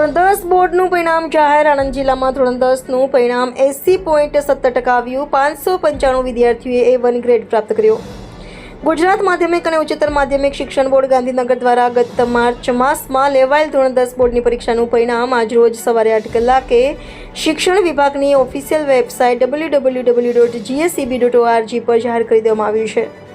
ધોરણ દસ બોર્ડનું પરિણામ જાહેર આણંદ જિલ્લામાં ધોરણ દસનું પરિણામ એસી પોઈન્ટ સત્તર ટકા આવ્યું. પાંચસો પંચાણું વિદ્યાર્થીઓએ એ વન ગ્રેડ પ્રાપ્ત કર્યો. ગુજરાત માધ્યમિક અને ઉચ્ચતર માધ્યમિક શિક્ષણ બોર્ડ ગાંધીનગર દ્વારા ગત માર્ચ માસમાં લેવાયેલ ધોરણ દસ બોર્ડની પરીક્ષાનું પરિણામ આજરોજ સવારે આઠ કલાકે શિક્ષણ વિભાગની official website W W W dot GSCB dot ORG પર જાહેર કરી દેવામાં આવ્યું છે.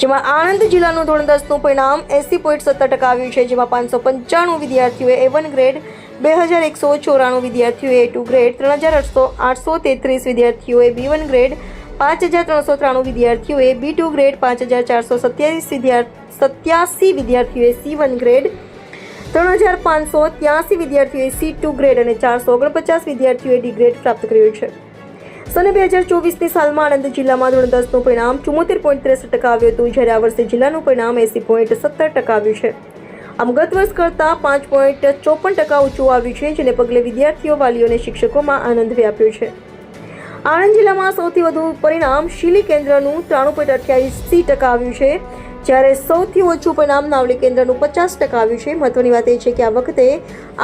જેમાં આણંદ જિલ્લાનું ધોરણ દસનું પરિણામ એસી પોઈન્ટ સત્તર ટકા આવ્યું છે, જેમાં પાંચસો પંચાણું વિદ્યાર્થીઓએ એ વન ગ્રેડ બે હજાર એકસો ચોરાણું વિદ્યાર્થીઓએ ટુ ગ્રેડ ત્રણ હજાર આઠસો આઠસો તેત્રીસ વિદ્યાર્થીઓએ બી વન ગ્રેડ પાંચ હજાર ત્રણસો ત્રાણું વિદ્યાર્થીઓએ બી ટુ ગ્રેડ પાંચ હજાર ચારસો સત્યાવીસ વિદ્યાર્થી સત્યાસી વિદ્યાર્થીઓએ સી વન ગ્રેડ ત્રણ હજાર પાંચસો ત્યાસી વિદ્યાર્થીઓએ સી ટુ ગ્રેડ અને ચારસો ઓગણપચાસ વિદ્યાર્થીઓએ ડી ગ્રેડ પ્રાપ્ત કર્યો છે. સને બે હજાર ચોવીસની સાલમાં આણંદ જિલ્લામાં ધોરણ દસનું પરિણામ ચુમ્મોતેર પોઈન્ટ ત્રેસઠ ટકા આવ્યું હતું, જ્યારે આ વર્ષે જિલ્લાનું પરિણામ એસી પોઈન્ટ સત્તર ટકા આવ્યું છે. આમ ગત વર્ષ કરતાં પાંચ પોઈન્ટ ચોપન ટકા ઊંચું આવ્યું છે, જેને પગલે વિદ્યાર્થીઓ, વાલીઓ અને શિક્ષકોમાં આનંદ વ્યાપ્યો છે. આણંદ જિલ્લામાં સૌથી વધુ પરિણામ શીલી કેન્દ્રનું ત્રાણું પોઈન્ટ અઠ્યાવીસી ટકા આવ્યું છે જ્યારે સૌથી ઓછું પરિણામ નાવલી કેન્દ્રનું પચાસ ટકા આવ્યું છે. મહત્વની વાત એ છે કે આ વખતે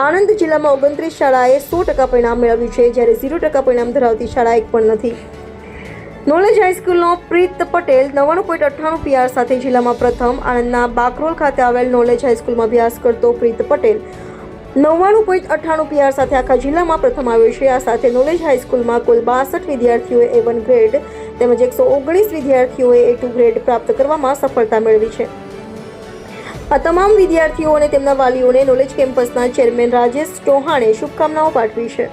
આણંદ જિલ્લામાં ઓગણત્રીસ શાળાએ સો ટકા પરિણામ મેળવ્યું છે, જ્યારે ઝીરો ટકા પરિણામ ધરાવતી શાળા એક પણ નથી. નોલેજ હાઈસ્કૂલનો પ્રીત પટેલ નવ્વાણું પોઈન્ટ અઠ્ઠાણું પીઆર સાથે જિલ્લામાં પ્રથમ, આણંદના બાકરોલ ખાતે આવેલ નોલેજ હાઈસ્કૂલમાં અભ્યાસ કરતો પ્રીત પટેલ નવ્વાણું પોઈન્ટ અઠ્ઠાણું પીઆર સાથે આખા જિલ્લામાં પ્રથમ આવ્યો છે. આ સાથે નોલેજ હાઈસ્કૂલમાં કુલ બાસઠ વિદ્યાર્થીઓએ એ વન ગ્રેડ તેમજ એકસો ઓગણીસ વિદ્યાર્થીઓએ એ ટુ ગ્રેડ પ્રાપ્ત કરવામાં સફળતા મેળવી છે. આ તમામ વિદ્યાર્થીઓ અને તેમના વાલીઓને નોલેજ કેમ્પસના ચેરમેન રાજેશ ચૌહાણે શુભકામનાઓ પાઠવી છે.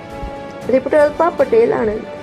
રિપોર્ટર અલ્પા પટેલ, આણંદ.